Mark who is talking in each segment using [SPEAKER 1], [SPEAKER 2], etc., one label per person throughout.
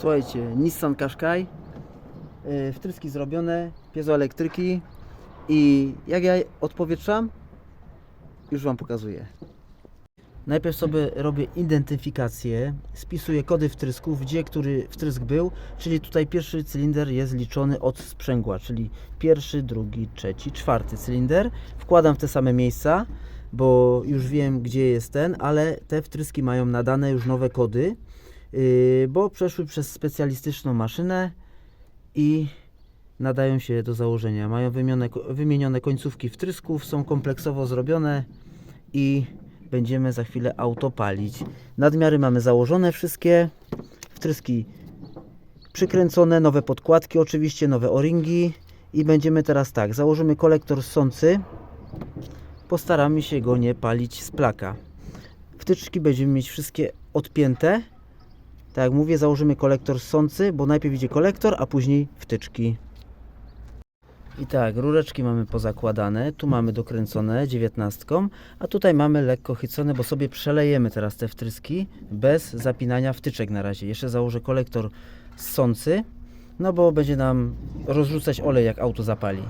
[SPEAKER 1] Słuchajcie, Nissan Qashqai, yy, wtryski zrobione, piezoelektryki i jak ja odpowietrzam, już Wam pokazuję. Najpierw sobie robię identyfikację, spisuję kody wtrysków, gdzie który wtrysk był, czyli tutaj pierwszy cylinder jest liczony od sprzęgła, czyli pierwszy, drugi, trzeci, czwarty cylinder. Wkładam w te same miejsca, bo już wiem gdzie jest ten, ale te wtryski mają nadane już nowe kody, bo przeszły przez specjalistyczną maszynę i nadają się do założenia. Mają wymienione, wymienione końcówki wtrysków, są kompleksowo zrobione i będziemy za chwilę auto palić. Nadmiary mamy założone wszystkie, wtryski przykręcone, nowe podkładki oczywiście, nowe o-ringi i będziemy teraz tak, założymy kolektor ssący, postaramy się go nie palić z plaka. Wtyczki będziemy mieć wszystkie odpięte, tak jak mówię, założymy kolektor ssący, bo najpierw idzie kolektor, a później wtyczki. I tak, rureczki mamy pozakładane, tu mamy dokręcone dziewiętnastką, a tutaj mamy lekko chycone, bo sobie przelejemy teraz te wtryski bez zapinania wtyczek na razie. Jeszcze założę kolektor ssący, no bo będzie nam rozrzucać olej jak auto zapali.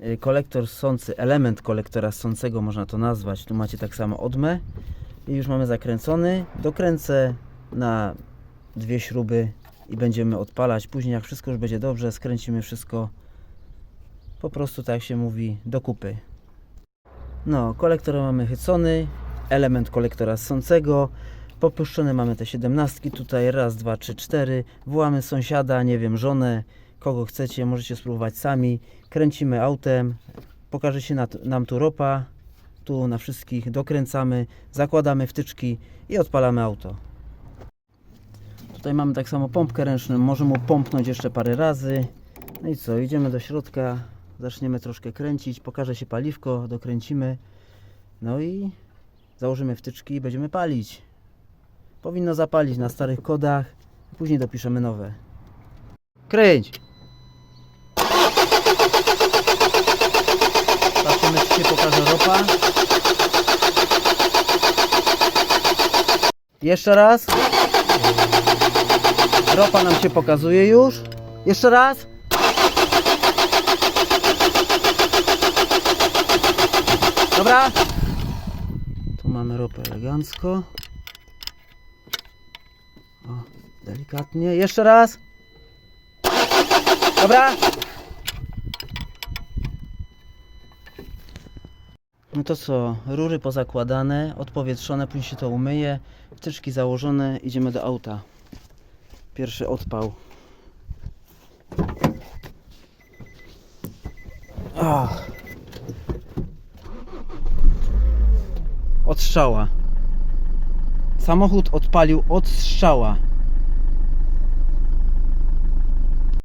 [SPEAKER 1] Y, Kolektor ssący, element kolektora ssącego można to nazwać, tu macie tak samo odmę i już mamy zakręcony. Dokręcę na dwie śruby i będziemy odpalać. Później jak wszystko już będzie dobrze, skręcimy wszystko po prostu tak jak się mówi do kupy. No, kolektor mamy chycony, element kolektora ssącego, popuszczone mamy te 17 tutaj, raz, dwa, trzy, cztery, wołamy sąsiada, nie wiem, żonę, kogo chcecie, możecie spróbować sami, kręcimy autem, pokaże się na, nam tu ropa, tu na wszystkich dokręcamy, zakładamy wtyczki i odpalamy auto. Tutaj mamy tak samo pompkę ręczną, możemy pompnąć jeszcze parę razy. No i co, idziemy do środka, zaczniemy troszkę kręcić, pokaże się paliwko, dokręcimy. No i założymy wtyczki i będziemy palić. Powinno zapalić na starych kodach, później dopiszemy nowe. Kręć! Patrzymy, czy się pokaże ropa. Jeszcze raz. Ropa nam się pokazuje już. Jeszcze raz. Dobra. Tu mamy ropę elegancko. O, delikatnie. Jeszcze raz. Dobra. No to co, rury pozakładane, odpowietrzone, później się to umyje, wtyczki założone, idziemy do auta. Pierwszy odpał. Ach. Od strzała. Samochód odpalił od strzała.